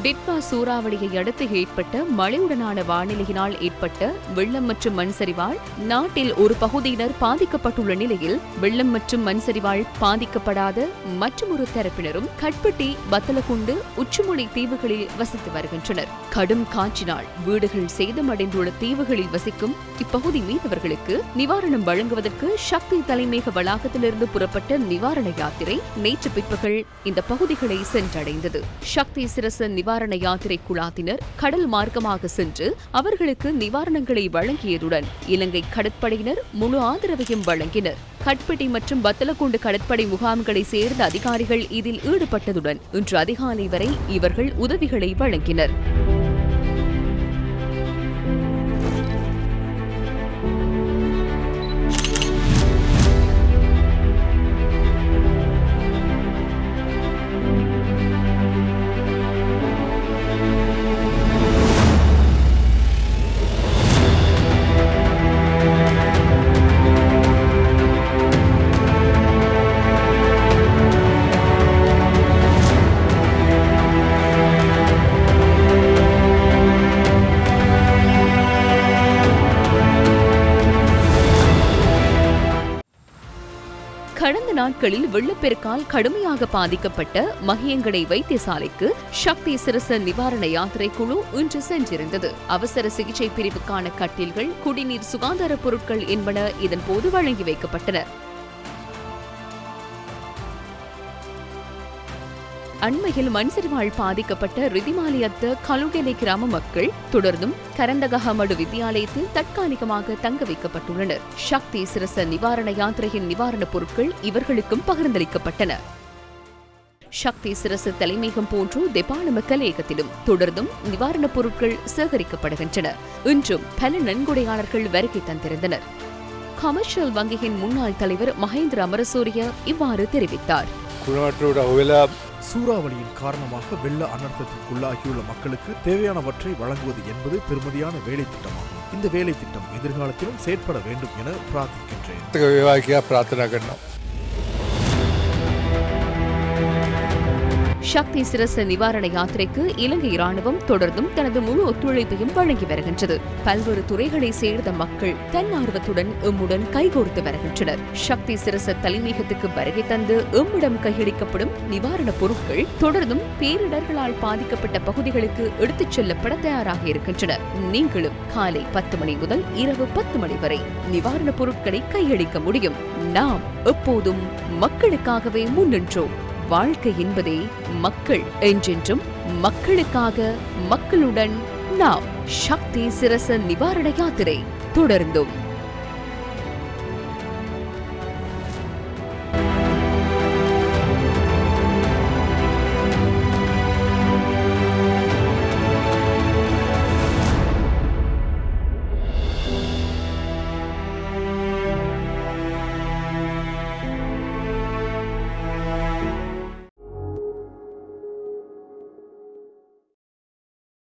டிட்பா சூறாவளியை அடுத்து ஏற்பட்ட மழையுடனான வானிலையினால் ஏற்பட்ட வெள்ளம் மற்றும் மண் சரிவால் நாட்டில் ஒரு பகுதியினர் பாதிக்கப்பட்டுள்ள நிலையில் வெள்ளம் மற்றும் மண் சரிவால் பாதிக்கப்படாத மற்றொரு தரப்பினரும் கட்பட்டி பத்தலகுண்டு உச்சிமுனை தீவுகளில் வசித்து வருகின்றனர். கடும் காற்றினால் வீடுகள் சேதமடைந்துள்ள தீவுகளில் வசிக்கும் இப்பகுதி மீனவர்களுக்கு நிவாரணம் வழங்குவதற்கு சக்தி தலைமையக வளாகத்திலிருந்து புறப்பட்ட நிவாரண யாத்திரை நேற்று பிற்பகல் இந்த பகுதிகளை சென்றடைந்தது. சக்தி சிரசன் நிவாரண யாத்திரை குழாத்தினர் கடல் மார்க்கமாக சென்று அவர்களுக்கு நிவாரணங்களை வழங்கியதுடன் இலங்கை கடற்படையினர் முழு ஆதரவையும் வழங்கினர். கட்பட்டி மற்றும் பத்தலக்குண்டு கடற்படை முகாம்களை சேர்ந்த அதிகாரிகள் இதில் ஈடுபட்டதுடன் இன்று அதிகாலை வரை இவர்கள் உதவிகளை வழங்கினர். கடந்த நாட்களில் வெள்ளப்பெருக்கால் கடுமையாக பாதிக்கப்பட்ட மகியங்கடை வைத்தியசாலைக்கு சக்தி சிரச நிவாரண யாத்திரை குழு இன்று சென்றிருந்தது. அவசர சிகிச்சை பிரிவுக்கான கட்டில்கள் குடிநீர் சுகாதார பொருட்கள் என்பன இதன்போது வழங்கி வைக்கப்பட்டன. அண்மையில் மண்சரிவால் பாதிக்கப்பட்ட ரிதிமாலியத்த கலுகெலை கிராம மக்கள் தொடர்ந்தும் கரந்தகமடு வித்தியாலயத்தில் தற்காலிகமாக தங்க வைக்கப்பட்டுள்ளனர். சக்தி சிரச நிவாரண யாத்திரையின் நிவாரணப் பொருட்கள் இவர்களுக்கும் பகிர்ந்தளிக்கப்பட்டன. சக்தி சிரசு தலைமையகம் போன்று தெபானம கலையகத்திலும் தொடர்ந்தும் நிவாரணப் பொருட்கள் சேகரிக்கப்படுகின்றன. இன்றும் பல நன்கொடையாளர்கள் வருகை தந்திருந்தனர். கமர்ஷியல் வங்கியின் முன்னாள் தலைவர் மகேந்திர அமரசூரிய இவ்வாறு தெரிவித்தார். சூறாவளியின் காரணமாக வெள்ள அனர்த்தத்திற்குள்ளாகியுள்ள மக்களுக்கு தேவையானவற்றை வழங்குவது என்பது பெருமதியான வேலை திட்டமாகும். இந்த வேலை திட்டம் எதிர்காலத்திலும் செயற்பட வேண்டும் என பிரார்த்திக்கின்றேன். சக்தி சிரச நிவாரண யாத்திரைக்கு இலங்கை ராணுவம் தொடர்ந்தும் தனது முழு ஒத்துழைப்பையும் வழங்கி வருகின்றது. பல்வேறு துறைகளை சேர்ந்த மக்கள் தன்னார்வத்துடன் எம்முடன் கைகோர்த்து வருகின்றனர். சக்தி சிரச தலைமையகத்துக்கு வருகை தந்து எம்மிடம் கையளிக்கப்படும் நிவாரணப் பொருட்கள் தொடர்ந்தும் பேரிடர்களால் பாதிக்கப்பட்ட பகுதிகளுக்கு எடுத்துச் செல்லப்பட தயாராக இருக்கின்றன. நீங்களும் காலை பத்து மணி முதல் இரவு பத்து மணி வரை நிவாரணப் பொருட்களை கையளிக்க முடியும். நாம் எப்போதும் மக்களுக்காகவே முன்னின்றோம். வாழ்க்கை என்பதே மக்கள் என்றென்றும் மக்களுக்காக மக்களுடன் நாம் சக்தி சிரச நிவாரண யாத்திரை தொடர்ந்தும்.